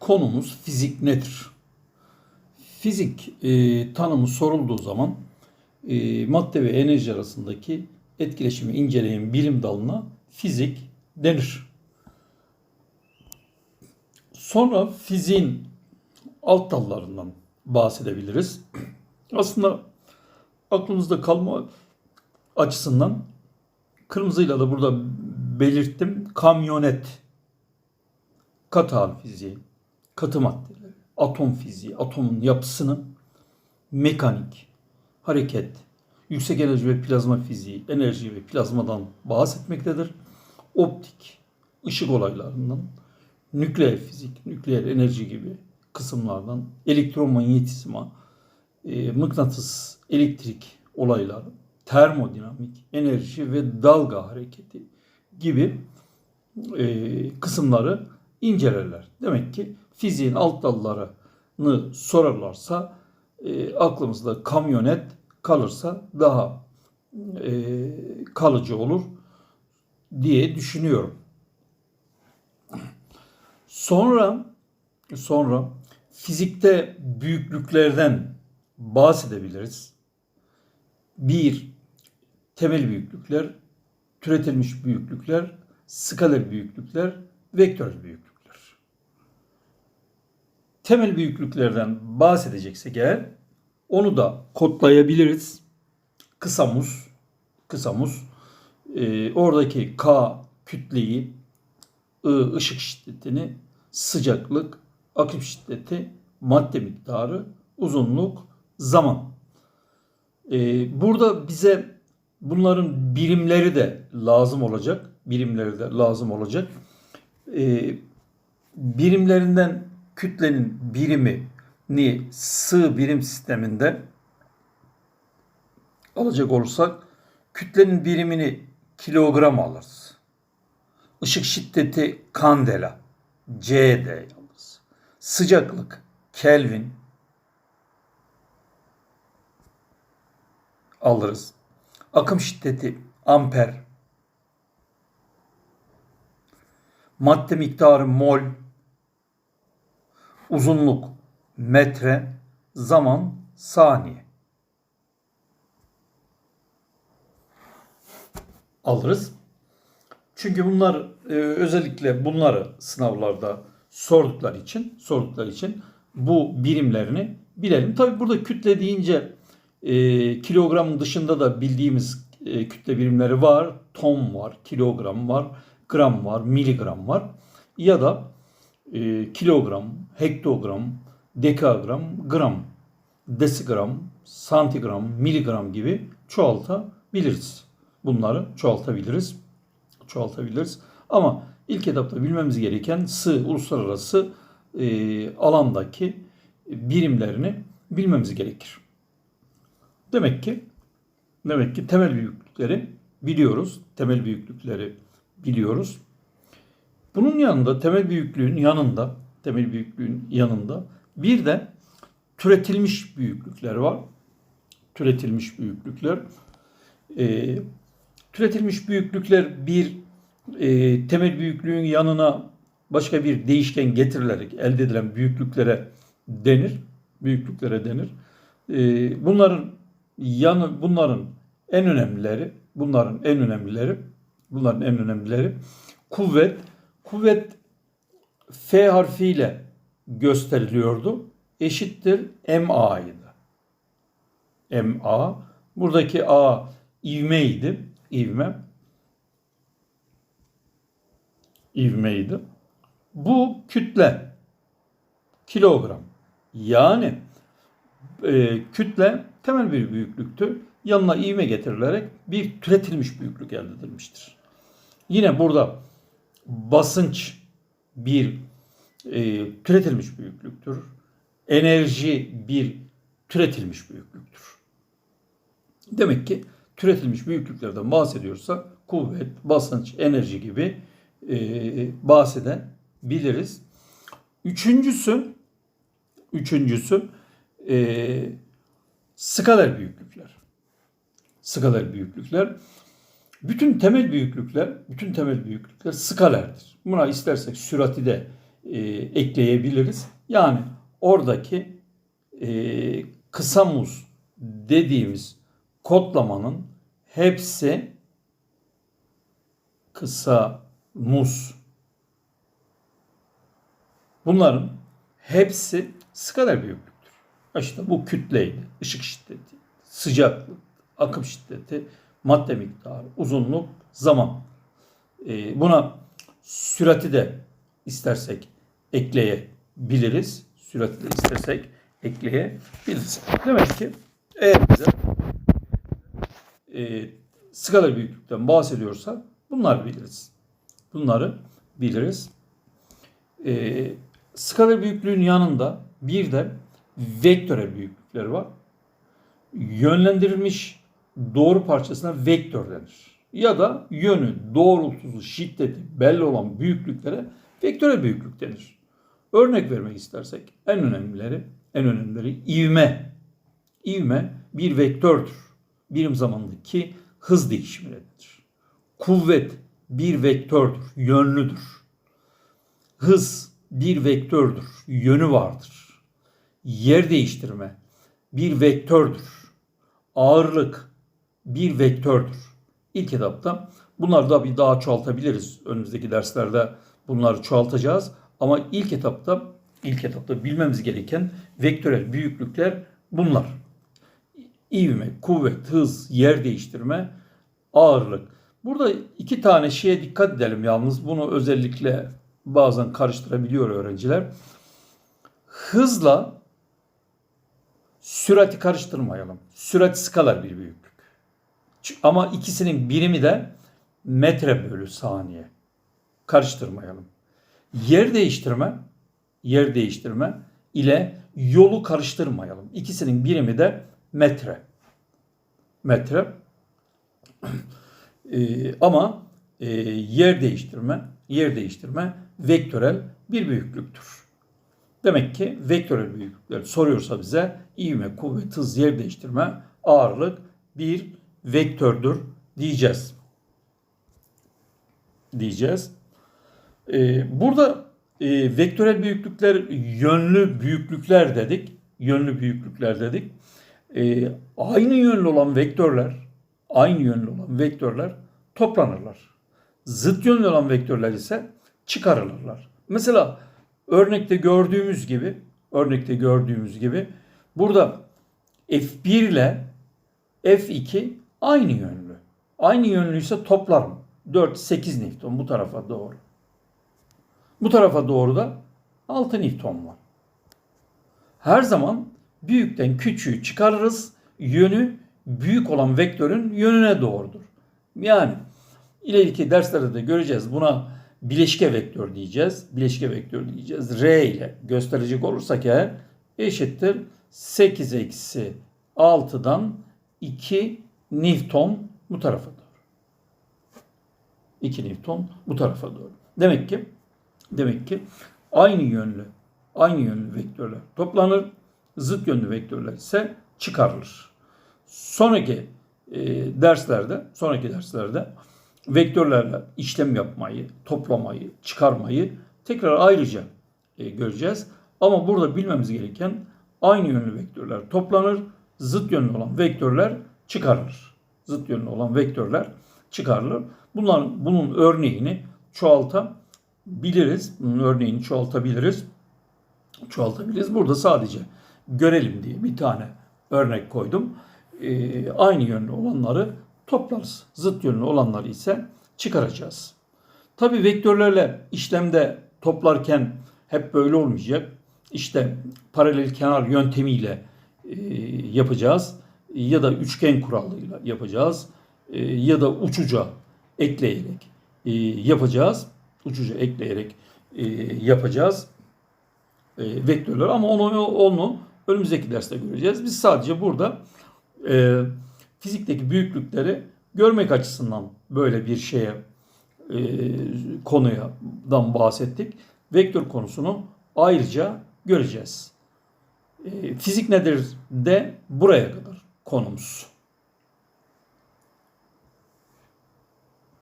konumuz fizik nedir? Fizik e, tanımı sorulduğu zaman e, madde ve enerji arasındaki etkileşimi inceleyen bilim dalına fizik denir. Sonra fiziğin alt dallarından bahsedebiliriz. Aslında aklınızda kalma açısından kırmızıyla da burada belirttim. Kamyonet, katı hal fiziği, katı maddeleri, atom fiziği, atomun yapısını, mekanik, hareket, yüksek enerji ve plazma fiziği, enerji ve plazmadan bahsetmektedir. Optik, ışık olaylarından, nükleer fizik, nükleer enerji gibi kısımlardan, elektromanyetizma, e, mıknatıs, elektrik olayları, termodinamik, enerji ve dalga hareketi gibi e, kısımları incelerler. Demek ki fiziğin alt dallarını sorarlarsa e, aklımızda kamyonet kalırsa daha e, kalıcı olur diye düşünüyorum. Sonra sonra fizikte büyüklüklerden bahsedebiliriz. Bir, temel büyüklükler, türetilmiş büyüklükler, skaler büyüklükler, vektör büyüklükler. Temel büyüklüklerden bahsedeceksek eğer onu da kodlayabiliriz. Kısa muz, kısa muz. Ee, oradaki K kütleyi, I ışık şiddetini, sıcaklık, akım şiddeti, madde miktarı, uzunluk, zaman. Ee, burada bize bunların birimleri de lazım olacak. Birimleri de lazım olacak. Ee, birimlerinden kütlenin birimini sığ birim sisteminde alacak olursak kütlenin birimini kilogram alırız. Işık şiddeti kandela, CD alırız. Sıcaklık Kelvin alırız. Akım şiddeti amper. Madde miktarı mol. Uzunluk metre. Zaman saniye. Alırız. Çünkü bunlar e, özellikle bunları sınavlarda sordukları için sordukları için bu birimlerini bilelim. Tabi burada kütle deyince e, kilogramın dışında da bildiğimiz e, kütle birimleri var. Ton var, kilogram var, gram var, miligram var. Ya da e, kilogram, hektogram, dekagram, gram, desigram, santigram, miligram gibi çoğaltabiliriz. Bunları çoğaltabiliriz. Çoğaltabiliriz. Ama ilk etapta bilmemiz gereken sığ uluslararası e, alandaki birimlerini bilmemiz gerekir. Demek ki demek ki temel büyüklükleri biliyoruz. Temel büyüklükleri biliyoruz. Bunun yanında temel büyüklüğün yanında temel büyüklüğün yanında bir de türetilmiş büyüklükler var. Türetilmiş büyüklükler. E, türetilmiş büyüklükler bir e, temel büyüklüğün yanına başka bir değişken getirilerek elde edilen büyüklüklere denir. Büyüklüklere denir. E, bunların yanı bunların en önemlileri bunların en önemlileri bunların en önemlileri kuvvet kuvvet F harfiyle gösteriliyordu. Eşittir MA idi. MA buradaki A ivmeydi. İvme ivmeydi. Bu kütle kilogram. Yani e, kütle temel bir büyüklüktü. Yanına ivme getirilerek bir türetilmiş büyüklük elde edilmiştir. Yine burada basınç bir e, türetilmiş büyüklüktür. Enerji bir türetilmiş büyüklüktür. Demek ki türetilmiş büyüklüklerden bahsediyorsa kuvvet, basınç, enerji gibi e, bahsedebiliriz. Üçüncüsü, üçüncüsü e, skaler büyüklükler. Skaler büyüklükler. Bütün temel büyüklükler, bütün temel büyüklükler skalerdir. Buna istersek sürati de e, ekleyebiliriz. Yani oradaki e, kısa muz dediğimiz kodlamanın hepsi kısa muz. Bunların hepsi skaler büyüklüktür. İşte bu kütleydi, ışık şiddeti, sıcaklık, akım şiddeti, madde miktarı, uzunluk, zaman. Ee, buna sürati de istersek ekleyebiliriz. Sürati de istersek ekleyebiliriz. Demek ki eğer bize e, skala büyüklükten bahsediyorsa bunları biliriz. Bunları biliriz. E, skala büyüklüğün yanında bir de vektörel büyüklükler var. Yönlendirilmiş doğru parçasına vektör denir. Ya da yönü, doğrultusu, şiddeti belli olan büyüklüklere vektörel büyüklük denir. Örnek vermek istersek en önemlileri, en önemlileri ivme. İvme bir vektördür. Birim zamandaki hız değişimidir. Kuvvet bir vektördür, yönlüdür. Hız bir vektördür, yönü vardır. Yer değiştirme bir vektördür. Ağırlık bir vektördür. İlk etapta bunları da bir daha çoğaltabiliriz. Önümüzdeki derslerde bunları çoğaltacağız. Ama ilk etapta ilk etapta bilmemiz gereken vektörel büyüklükler bunlar. İvme, kuvvet, hız, yer değiştirme, ağırlık. Burada iki tane şeye dikkat edelim yalnız. Bunu özellikle bazen karıştırabiliyor öğrenciler. Hızla sürati karıştırmayalım. Sürat skalar bir büyüklük. Ama ikisinin birimi de metre bölü saniye. Karıştırmayalım. Yer değiştirme, yer değiştirme ile yolu karıştırmayalım. İkisinin birimi de metre. Metre. Ee, ama e, yer değiştirme, yer değiştirme vektörel bir büyüklüktür. Demek ki vektörel büyüklükler soruyorsa bize ivme, kuvvet, hız, yer değiştirme, ağırlık bir vektördür diyeceğiz. Diyeceğiz. Ee, burada e, vektörel büyüklükler yönlü büyüklükler dedik. Yönlü büyüklükler dedik. E, aynı yönlü olan vektörler, aynı yönlü olan vektörler toplanırlar. Zıt yönlü olan vektörler ise çıkarılırlar. Mesela örnekte gördüğümüz gibi, örnekte gördüğümüz gibi burada F1 ile F2 aynı yönlü. Aynı yönlüyse toplarım. 4 8 Newton bu tarafa doğru. Bu tarafa doğru da 6 Newton var. Her zaman büyükten küçüğü çıkarırız. Yönü büyük olan vektörün yönüne doğrudur. Yani ileriki derslerde de göreceğiz. Buna bileşke vektör diyeceğiz. Bileşke vektör diyeceğiz. R ile gösterecek olursak eğer eşittir 8 eksi 6'dan 2 Newton bu tarafa doğru. 2 Newton bu tarafa doğru. Demek ki demek ki aynı yönlü aynı yönlü vektörler toplanır. Zıt yönlü vektörler ise çıkarılır. Sonraki e, derslerde sonraki derslerde vektörlerle işlem yapmayı, toplamayı, çıkarmayı tekrar ayrıca e, göreceğiz. Ama burada bilmemiz gereken aynı yönlü vektörler toplanır, zıt yönlü olan vektörler çıkarılır. Zıt yönlü olan vektörler çıkarılır. Bunların bunun örneğini çoğaltabiliriz. Bunun örneğini çoğaltabiliriz. Çoğaltabiliriz. Burada sadece görelim diye bir tane örnek koydum. Ee, aynı yönlü olanları toplarız. Zıt yönlü olanları ise çıkaracağız. Tabi vektörlerle işlemde toplarken hep böyle olmayacak. İşte paralel kenar yöntemiyle e, yapacağız ya da üçgen kuralıyla yapacağız e, ya da uçuca ekleyerek e, yapacağız. Uçuca ekleyerek e, yapacağız vektörler ama onu onu önümüzdeki derste göreceğiz. Biz sadece burada fizikteki büyüklükleri görmek açısından böyle bir şeye e, konuyadan bahsettik. Vektör konusunu ayrıca göreceğiz. Fizik nedir de buraya kadar konumuz.